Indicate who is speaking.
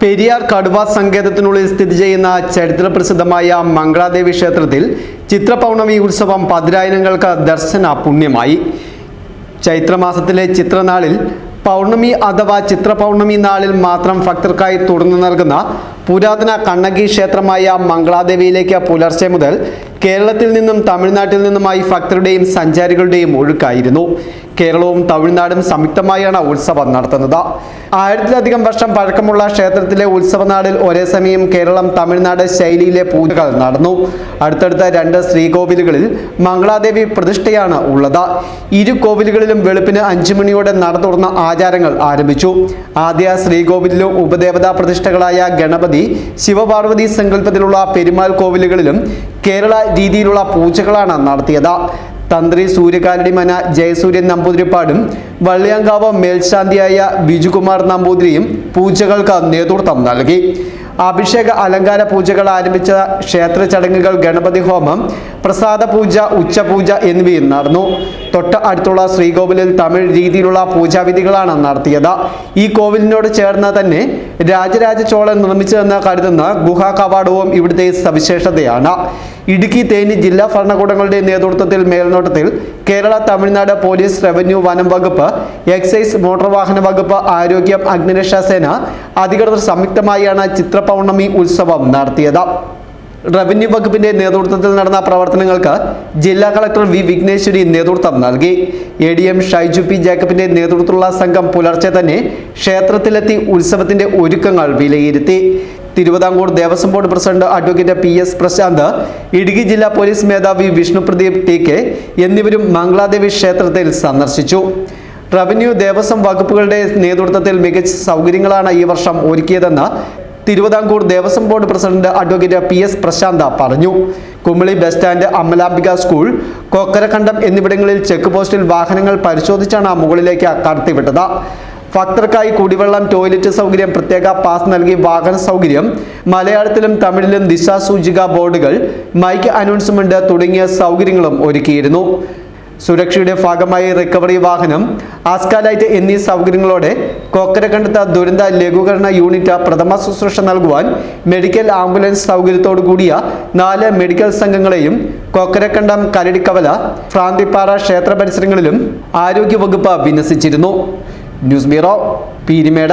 Speaker 1: പെരിയാർ കടുവ സങ്കേതത്തിനുള്ളിൽ സ്ഥിതി ചെയ്യുന്ന ചരിത്രപ്രസിദ്ധമായ മംഗളാദേവി ക്ഷേത്രത്തിൽ ചിത്രപൗർണമി ഉത്സവം പതിനായിരങ്ങൾക്ക് ദർശന പുണ്യമായി. ചൈത്രമാസത്തിലെ ചിത്രനാളിൽ പൗർണമി അഥവാ ചിത്രപൗർണമി നാളിൽ മാത്രം ഭക്തർക്കായി തുറന്നു നൽകുന്ന പുരാതന കണ്ണകി ക്ഷേത്രമായ മംഗളാദേവിയിലേക്ക് പുലർച്ചെ മുതൽ കേരളത്തിൽ നിന്നും തമിഴ്നാട്ടിൽ നിന്നുമായി ഭക്തരുടെയും സഞ്ചാരികളുടെയും ഒഴുക്കായിരുന്നു. കേരളവും തമിഴ്നാടും സംയുക്തമായാണ് ഉത്സവം നടത്തുന്നത്. ആയിരത്തിലധികം വർഷം പഴക്കമുള്ള ക്ഷേത്രത്തിലെ ഉത്സവനാടിൽ ഒരേ സമയം കേരളം തമിഴ്നാട് ശൈലിയിലെ പൂജകൾ നടന്നു. അടുത്തടുത്ത രണ്ട് ശ്രീകോവിലുകളിൽ മംഗളാദേവി പ്രതിഷ്ഠയാണ് ഉള്ളത്. ഇരു കോവിലുകളിലും വെളുപ്പിന് അഞ്ചു മണിയോടെ നട തുറന്ന ആചാരങ്ങൾ ആരംഭിച്ചു. ആദ്യ ശ്രീകോവിലിലും ഉപദേവതാ പ്രതിഷ്ഠകളായ ഗണപതി ശിവപാർവതി സങ്കല്പത്തിലുള്ള പെരുമാൾ കോവിലുകളിലും കേരള രീതിയിലുള്ള പൂജകളാണ് നടത്തിയത്. തന്ത്രി സൂര്യകാലടി മന ജയസൂര്യൻ നമ്പൂതിരിപ്പാടും വള്ളിയാങ്കാവ് മേൽശാന്തിയായ ബിജുകുമാർ നമ്പൂതിരിയും പൂജകൾക്ക് നേതൃത്വം നൽകി. അഭിഷേക അലങ്കാര പൂജകൾ ആരംഭിച്ച ക്ഷേത്ര ചടങ്ങുകൾ ഗണപതി ഹോമം പ്രസാദ പൂജ ഉച്ചപൂജ എന്നിവയും നടന്നു. തൊട്ട് അടുത്തുള്ള ശ്രീകോവിലിൽ തമിഴ് രീതിയിലുള്ള പൂജാവിധികളാണ് നടത്തിയത്. ഈ കോവിലിനോട് ചേർന്ന് തന്നെ രാജരാജ ചോളൻ നിർമ്മിച്ചതെന്ന് കരുതുന്ന ഗുഹാ കവാടവും ഇവിടുത്തെ സവിശേഷതയാണ്. ഇടുക്കി തേനി ജില്ലാ ഭരണകൂടങ്ങളുടെ നേതൃത്വത്തിൽ മേൽനോട്ടത്തിൽ കേരള തമിഴ്നാട് പോലീസ് റവന്യൂ വനം വകുപ്പ് എക്സൈസ് മോട്ടോർ വാഹന വകുപ്പ് ആരോഗ്യം അഗ്നിരക്ഷാ സേന അധികൃതർ സംയുക്തമായാണ് ചിത്രപൗർണമി ഉത്സവം നടത്തിയത്. റവന്യൂ വകുപ്പിന്റെ നേതൃത്വത്തിൽ നടന്ന പ്രവർത്തനങ്ങൾക്ക് ജില്ലാ കളക്ടർ വി വിഘ്നേശ്വരി നേതൃത്വം നൽകി. A D M Shaiju P ജേക്കബിന്റെ നേതൃത്വത്തിലുള്ള സംഘം പുലർച്ചെ തന്നെ ക്ഷേത്രത്തിലെത്തി ഉത്സവത്തിന്റെ ഒരുക്കങ്ങൾ വിലയിരുത്തി. Thiruvithamkoor Devaswom board president advocate P S Prashant Idukki ജില്ലാ പോലീസ് മേധാവി വിഷ്ണു പ്രദീപ് ടി കെ എന്നിവരും മംഗളാദേവി ക്ഷേത്രത്തിൽ സന്ദർശിച്ചു. റവന്യൂ ദേവസ്വം വകുപ്പുകളുടെ നേതൃത്വത്തിൽ മികച്ച സൗകര്യങ്ങളാണ് ഈ വർഷം ഒരുക്കിയതെന്ന് Thiruvithamkoor Devaswom board president advocate P S Prashanth പറഞ്ഞു. Kumily bus stand Amalambika school Kokkarakandam എന്നിവിടങ്ങളിൽ ചെക്ക് പോസ്റ്റിൽ വാഹനങ്ങൾ പരിശോധിച്ചാണ് മുകളിലേക്ക് കടത്തിവിട്ടത് ഭക്തർക്കായി കുടിവെള്ളം ടോയ്ലറ്റ് സൗകര്യം പ്രത്യേക പാസ് നൽകി വാഹന സൗകര്യം മലയാളത്തിലും തമിഴിലും ദിശാസൂചിക ബോർഡുകൾ മൈക്ക് അനൗൺസ്മെന്റ് തുടങ്ങിയ സൗകര്യങ്ങളും ഒരുക്കിയിരുന്നു. സുരക്ഷയുടെ ഭാഗമായി റിക്കവറി വാഹനം ആസ്കാലൈറ്റ് എന്നീ സൗകര്യങ്ങളോടെ കൊക്കരക്കണ്ടത്ത് ദുരന്ത ലഘൂകരണ യൂണിറ്റ് പ്രഥമ ശുശ്രൂഷ നൽകുവാൻ മെഡിക്കൽ ആംബുലൻസ് സൗകര്യത്തോടു കൂടിയ നാല് മെഡിക്കൽ സംഘങ്ങളെയും കൊക്കരക്കണ്ടം കരടിക്കവല ഫ്രാന്തിപ്പാറ ക്ഷേത്ര പരിസരങ്ങളിലും ആരോഗ്യവകുപ്പ് വിന്യസിച്ചിരുന്നു. News bureau പീരിമേട.